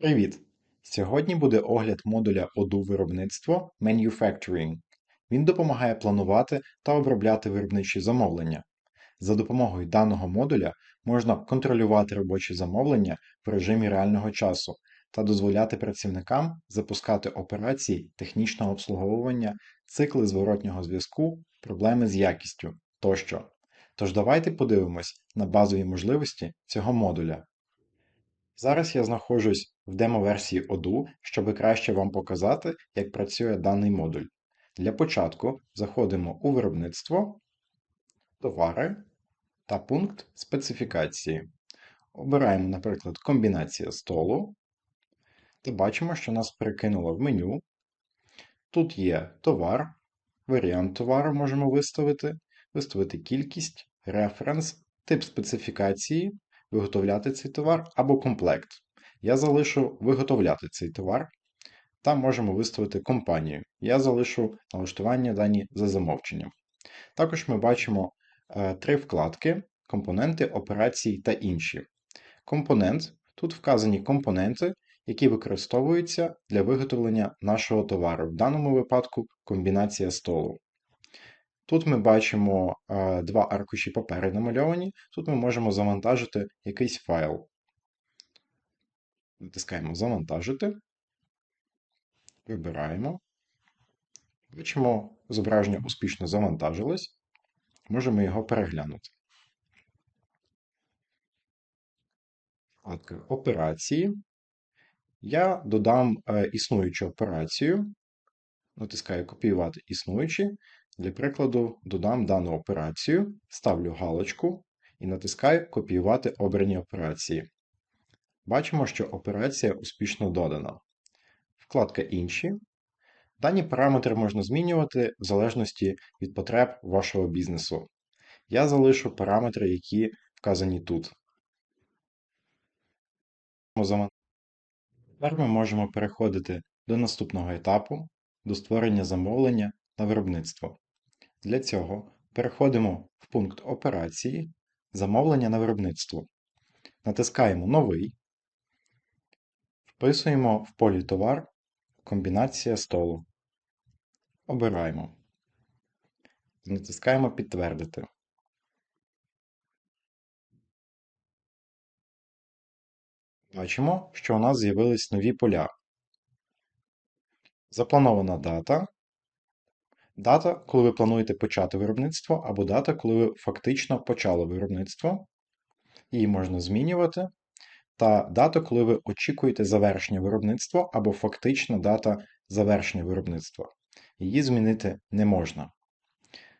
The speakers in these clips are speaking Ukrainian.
Привіт! Сьогодні буде огляд модуля Odoo виробництво Manufacturing. Він допомагає планувати та обробляти виробничі замовлення. За допомогою даного модуля можна контролювати робочі замовлення в режимі реального часу та дозволяти працівникам запускати операції технічного обслуговування, цикли зворотнього зв'язку, проблеми з якістю тощо. Тож давайте подивимось на базові можливості цього модуля. Зараз я знаходжусь в демо-версії Odoo, щоб краще вам показати, як працює даний модуль. Для початку заходимо у виробництво, товари та пункт специфікації. Обираємо, наприклад, комбінація столу та бачимо, що нас перекинуло в меню. Тут є товар, варіант товару можемо виставити, виставити кількість, референс, тип специфікації, виготовляти цей товар або комплект. Я залишу виготовляти цей товар та можемо виставити компанію. Я залишу налаштування дані за замовченням. Також ми бачимо е, три вкладки: компоненти, операції та інші. Компонент тут вказані компоненти, які використовуються для виготовлення нашого товару, в даному випадку комбінація столу. Тут ми бачимо е, два аркуші папери намальовані, тут ми можемо завантажити якийсь файл. Натискаємо Завантажити, вибираємо. Бачимо, зображення успішно завантажилось. Можемо його переглянути. Вкладка Операції. Я додам е, існуючу операцію. Натискаю Копіювати існуючі. Для прикладу, додам дану операцію, ставлю галочку і натискаю Копіювати обрані операції. Бачимо, що операція успішно додана. Вкладка Інші. Дані параметри можна змінювати в залежності від потреб вашого бізнесу. Я залишу параметри, які вказані тут. Тепер ми можемо переходити до наступного етапу, до створення замовлення на виробництво. Для цього переходимо в пункт операції Замовлення на виробництво. Натискаємо Новий. Вписуємо в полі товар комбінація столу. Обираємо. Натискаємо Підтвердити. Бачимо, що у нас з'явились нові поля. Запланована дата. Дата, коли ви плануєте почати виробництво, або дата, коли ви фактично почали виробництво. Її можна змінювати та дата, коли ви очікуєте завершення виробництва або фактична дата завершення виробництва. Її змінити не можна.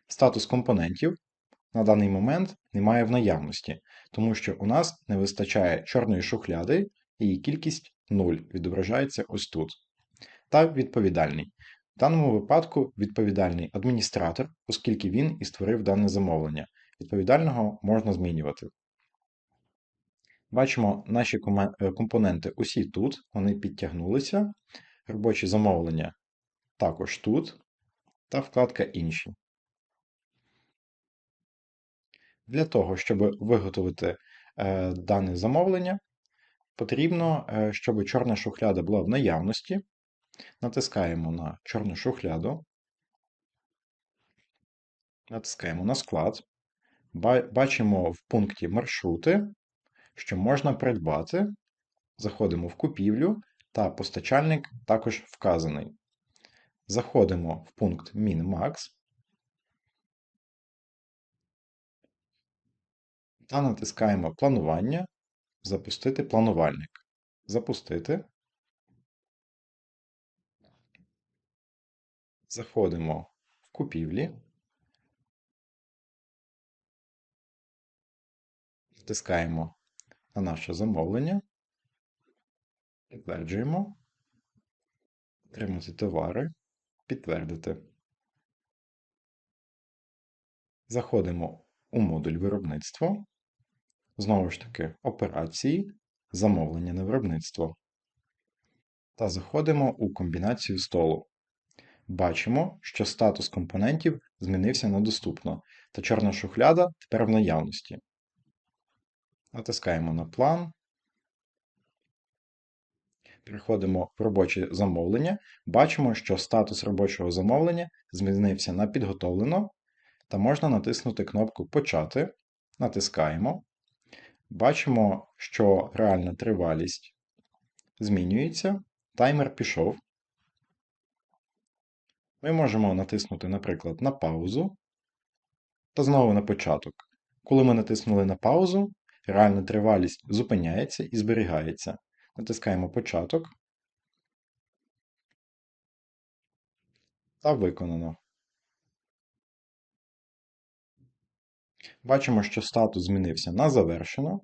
Статус компонентів на даний момент немає в наявності, тому що у нас не вистачає чорної шухляди, її кількість 0 відображається ось тут. Та відповідальний. В даному випадку відповідальний адміністратор, оскільки він і створив дане замовлення. Відповідального можна змінювати. Бачимо, наші е, компоненти усі тут, вони підтягнулися. Робочі замовлення також тут, та вкладка Інші. Для того, щоб виготовити е, дане замовлення, потрібно, е, щоб чорна шухляда була в наявності. Натискаємо на чорну шухляду, натискаємо на склад. Бачимо в пункті маршрути що можна придбати. Заходимо в купівлю, та постачальник також вказаний. Заходимо в пункт Min-Max та натискаємо Планування, Запустити планувальник. Запустити. Заходимо в купівлі. Натискаємо на наше замовлення. Підтверджуємо. Отримати товари. Підтвердити. Заходимо у модуль виробництво. Знову ж таки, операції, замовлення на виробництво. Та заходимо у комбінацію столу. Бачимо, що статус компонентів змінився на доступно, та чорна шухляда тепер в наявності. Натискаємо на план. Переходимо в робоче замовлення, бачимо, що статус робочого замовлення змінився на підготовлено, та можна натиснути кнопку Почати. Натискаємо. Бачимо, що реальна тривалість змінюється, таймер пішов. Ми можемо натиснути, наприклад, на паузу та знову на початок. Коли ми натиснули на паузу, реальна тривалість зупиняється і зберігається. Натискаємо початок та виконано. Бачимо, що статус змінився на завершено.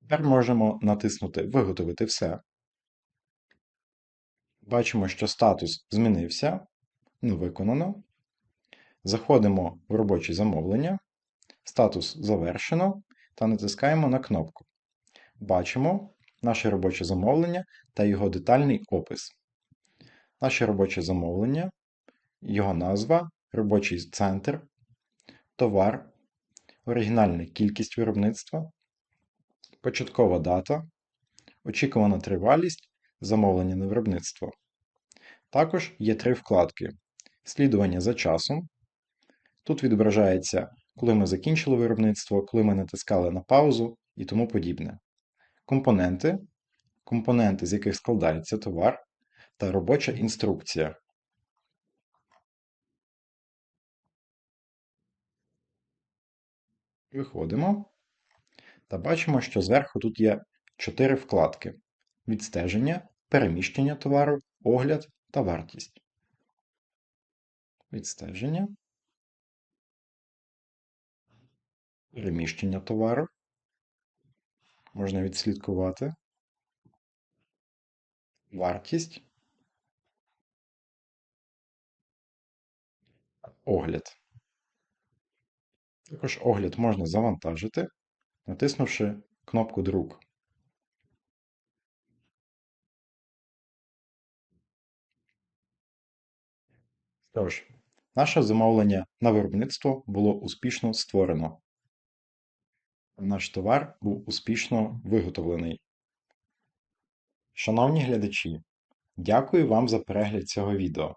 Тепер можемо натиснути Виготовити все. Бачимо, що статус змінився. Ну, виконано. Заходимо в робочі замовлення. Статус завершено та натискаємо на кнопку. Бачимо наше робоче замовлення та його детальний опис. Наше робоче замовлення, його назва, робочий центр, товар, оригінальна кількість виробництва, початкова дата, очікувана тривалість замовлення на виробництво. Також є три вкладки: слідування за часом. Тут відображається, коли ми закінчили виробництво, коли ми натискали на паузу і тому подібне. Компоненти, компоненти, з яких складається товар, та робоча інструкція. Виходимо та бачимо, що зверху тут є чотири вкладки: відстеження, переміщення товару, огляд та вартість. Відстеження, переміщення товару. Можна відслідкувати. Вартість. Огляд. Також огляд можна завантажити, натиснувши кнопку Друк. Що ж, наше замовлення на виробництво було успішно створено. Наш товар був успішно виготовлений. Шановні глядачі, дякую вам за перегляд цього відео.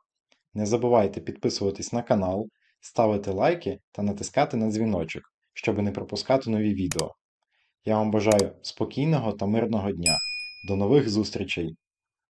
Не забувайте підписуватись на канал, ставити лайки та натискати на дзвіночок, щоб не пропускати нові відео. Я вам бажаю спокійного та мирного дня. До нових зустрічей!